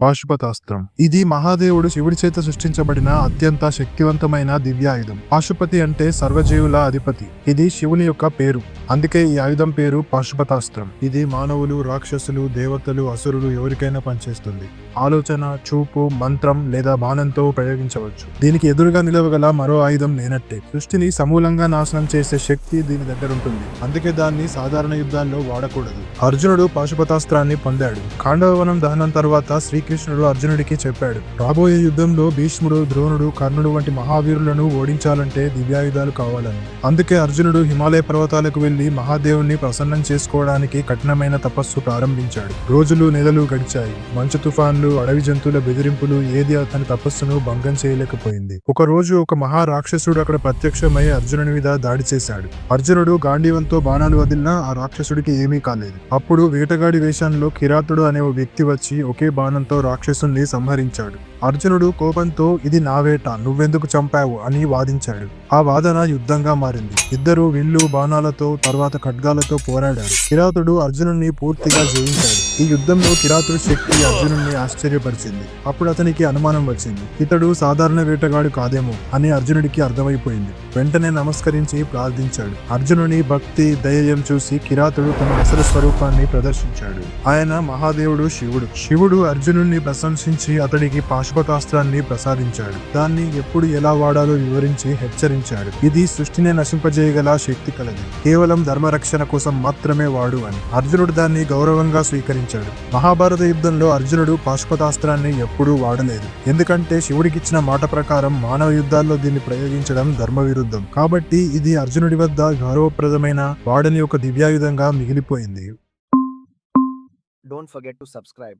పాశుపతాస్త్రం. ఇది మహాదేవుడు శివుడి చేత సృష్టించబడిన అత్యంత శక్తివంతమైన దివ్యాయుధం. పాశుపతి అంటే సర్వజీవుల అధిపతి. ఇది శివుని యొక్క పేరు. అందుకే ఈ ఆయుధం పేరు పాశుపతాస్త్రం. ఇది మానవులు రాక్షసులు దేవతలు అసురులు ఎవరికైనా పనిచేస్తుంది. ఆలోచన చూపు మంత్రం లేదా బాణంతో ప్రయోగించవచ్చు. దీనికి ఎదురుగా నిలవగల మరో ఆయుధం లేనట్టే సృష్టిని సమూలంగా నాశనం చేసే శక్తి దీని దగ్గర ఉంటుంది. అందుకే దాన్ని సాధారణ యుద్ధాల్లో వాడకూడదు. అర్జునుడు పాశుపతాస్త్రాన్ని పొందాడు. ఖాండవవనం దహనం తర్వాత శ్రీ శ్రీకృష్ణుడు అర్జునుడికి చెప్పాడు. రాబోయే యుద్ధంలో భీష్ముడు ద్రోణుడు కర్ణుడు వంటి మహావీరులను ఓడించాలంటే దివ్యాయుధాలు కావాలని. అందుకే అర్జునుడు హిమాలయ పర్వతాలకు వెళ్ళి మహాదేవుణ్ణి ప్రసన్నం చేసుకోవడానికి కఠినమైన తపస్సు ప్రారంభించాడు. రోజులు నెలలు గడిచాయి. మంచు తుఫాన్లు అడవి జంతువుల బెదిరింపులు ఏది అతని తపస్సును భంగం చేయలేకపోయింది. ఒక రోజు ఒక మహా రాక్షసుడు అక్కడ ప్రత్యక్షమై అర్జునుని మీద దాడి చేశాడు. అర్జునుడు గాంధీవంతో బాణాలు వదిలినా ఆ రాక్షసుడికి ఏమీ కాలేదు. అప్పుడు వేటగాడి వేషంలో కిరాతుడు అనే ఓ వ్యక్తి వచ్చి ఒకే బాణంతో రాక్షసుని సంహరించాడు. అర్జునుడు కోపంతో ఇది నా వేట నువ్వెందుకు చంపావు? అని వాదించాడు. ఆ వాదన యుద్ధంగా మారింది. ఇద్దరు విల్లు బాణాలతో తర్వాత ఖడ్గాలతో పోరాడారు. కిరాతుడు అర్జునుడిని పూర్తిగా జయించాడు. ఈ యుద్ధంలో కిరాతుడు శక్తి అర్జునుడిని ఆశ్చర్యపరిచింది. అప్పుడు అతనికి అనుమానం వచ్చింది. ఇతడు సాధారణ వేటగాడు కాదేమో అని అర్జునుడికి అర్థమైపోయింది. వెంటనే నమస్కరించి ప్రార్థించాడు. అర్జునుని భక్తి ధైర్యం చూసి కిరాతుడు తన అసలు స్వరూపాన్ని ప్రదర్శించాడు. ఆయన మహాదేవుడు శివుడు. శివుడు అర్జునుడిని ప్రశంసించి అతడికి పాశుపతాస్త్రాన్ని ప్రసాదించాడు. దాన్ని ఎప్పుడు ఎలా వాడాలో వివరించి హెచ్చరించాడు. ఇది సృష్టిని నశింపజేయగల శక్తి కలది. కేవలం ధర్మరక్షణ కోసం మాత్రమే వాడు అని. అర్జునుడు దాన్ని గౌరవంగా స్వీకరించాడు. మహాభారత యుద్ధంలో అర్జునుడు పాశుపతాస్త్రాన్ని ఎప్పుడూ వాడలేదు. ఎందుకంటే శివుడికిచ్చిన మాట ప్రకారం మానవ యుద్ధాల్లో దీన్ని ప్రయోగించడం ధర్మ విరుద్ధం కాబట్టి ఇది అర్జునుడి వద్ద గౌరవప్రదమైన వాడని ఒక దివ్యాయుధంగా మిగిలిపోయింది. Don't forget to subscribe